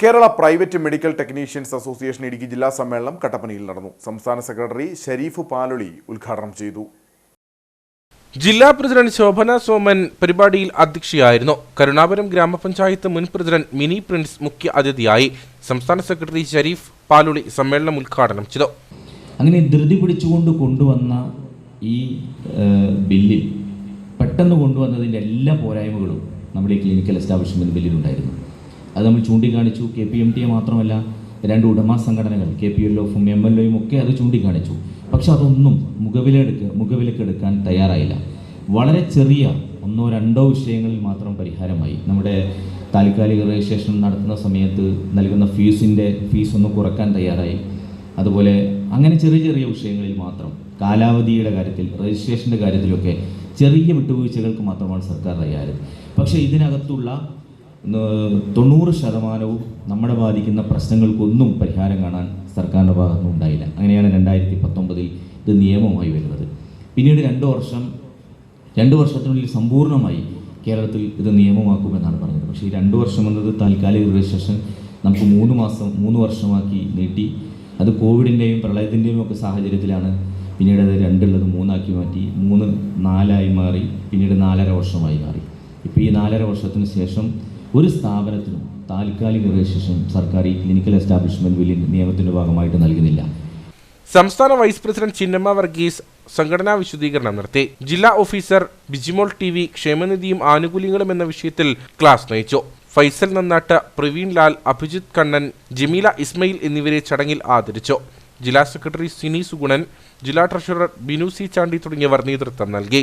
Kerala private medical technicians association Idukki ജില്ലാ സമ്മേളനം കട്ടപ്പനയിൽ നടന്നു. സംസ്ഥാന സെക്രട്ടറി ഷരീഫ് പാലൊളി ഉദ്ഘാടനം ചെയ്തു. ജില്ലാ പ്രസിഡന്റ് ശോഭന സോമൻ പരിപാടിയിൽ അധ്യക്ഷയായിരുന്നു. കരുണാപുരം ഗ്രാമപഞ്ചായത്ത് മുൻ പ്രസിഡന്റ് മിനി പ്രിൻസ് മുഖ്യ അതിഥിയായി സംസ്ഥാന സെക്രട്ടറി ഷരീഫ് പാലുളി സമ്മേളനം ഉദ്ഘാടനം ചെയ്തു. അങ്ങനെ ധൃതി പിടിച്ചുകൊണ്ട് കൊണ്ടുവന്ന ഈ ബില്ലിൽ പെട്ടെന്ന് കൊണ്ടുവന്നതിന്റെ എല്ലാ പോരായ്മകളും നമ്മുടെ ഈ ക്ലിനിക്കൽ എസ്റ്റാബ്ലിഷ്മെന്റ് ബില്ലിലുണ്ടായിരുന്നു. അത് നമ്മൾ ചൂണ്ടിക്കാണിച്ചു. K P M T A മാത്രമല്ല രണ്ട് ഉടമ സംഘടനകൾ കെ പി എൽ എഫും എം എൽ എയും ഒക്കെ അത് ചൂണ്ടിക്കാണിച്ചു. പക്ഷെ അതൊന്നും മുഖവിലെടുക്ക് മുഖവിലക്കെടുക്കാൻ തയ്യാറായില്ല. വളരെ ചെറിയ ഒന്നോ രണ്ടോ വിഷയങ്ങളിൽ മാത്രം പരിഹാരമായി. നമ്മുടെ താൽക്കാലിക രജിസ്ട്രേഷൻ നടത്തുന്ന സമയത്ത് നൽകുന്ന ഫീസിന്റെ ഫീസ് ഒന്ന് കുറയ്ക്കാൻ തയ്യാറായി. അതുപോലെ അങ്ങനെ ചെറിയ ചെറിയ വിഷയങ്ങളിൽ മാത്രം കാലാവധിയുടെ കാര്യത്തിൽ രജിസ്ട്രേഷന്റെ കാര്യത്തിലൊക്കെ ചെറിയ വിട്ടുവീഴ്ചകൾക്ക് മാത്രമാണ് സർക്കാർ തയ്യാറ്. പക്ഷേ ഇതിനകത്തുള്ള തൊണ്ണൂറ് ശതമാനവും നമ്മളെ ബാധിക്കുന്ന പ്രശ്നങ്ങൾക്കൊന്നും പരിഹാരം കാണാൻ സർക്കാരിന്റെ ഭാഗത്തുനിന്നും ഉണ്ടായില്ല. അങ്ങനെയാണ് രണ്ടായിരത്തി പത്തൊമ്പതിൽ ഇത് നിയമമായി വരുന്നത്. പിന്നീട് രണ്ട് വർഷം രണ്ട് വർഷത്തിനുള്ളിൽ സമ്പൂർണമായി കേരളത്തിൽ ഇത് നിയമമാക്കുമെന്നാണ് പറഞ്ഞത്. പക്ഷേ ഈ രണ്ട് വർഷം എന്നത് താൽക്കാലിക രജിസ്ട്രേഷൻ നമുക്ക് മൂന്ന് മാസം മൂന്ന് വർഷമാക്കി നീട്ടി. അത് കോവിഡിന്റെയും പ്രളയത്തിന്റെയും ഒക്കെ സാഹചര്യത്തിലാണ് പിന്നീട് അത് രണ്ടുള്ളത് മൂന്നാക്കി മാറ്റി മൂന്ന് നാലായി മാറി പിന്നീട് നാലര വർഷമായി മാറി. ഇപ്പോൾ ഈ നാലര വർഷത്തിന് ശേഷം ഒരു സ്ഥാപനത്തിനും താൽക്കാലിക രജിസ്ട്രേഷൻ സർക്കാർ ഈ ക്ലിനിക്കൽ എസ്റ്റാബ്ലിഷ്മെന്റ് ബില്ലിൽ നിയമത്തിന്റെ ഭാഗമായിട്ട് നൽകുന്നില്ല. സംസ്ഥാന വൈസ് പ്രസിഡന്റ് ചിന്നമ്മ വർഗീസ് സംഘടനാ വിശദീകരണം നടത്തി. ജില്ലാ ഓഫീസർ ബിജിമോൾ ടി വി ക്ഷേമനിധിയും ആനുകൂല്യങ്ങളും എന്ന വിഷയത്തിൽ ക്ലാസ് നയിച്ചു. ഫൈസൽ നന്നാട്ട് പ്രവീൺ ലാൽ അഭിജിത് കണ്ണൻ ജമീല ഇസ്മയിൽ എന്നിവരെ ചടങ്ങിൽ ആദരിച്ചു. ജില്ലാ സെക്രട്ടറി സിനി സുഗുണൻ ജില്ലാ ട്രഷറർ ബിനു സി ചാണ്ടി തുടങ്ങിയവർ നേതൃത്വം നൽകി.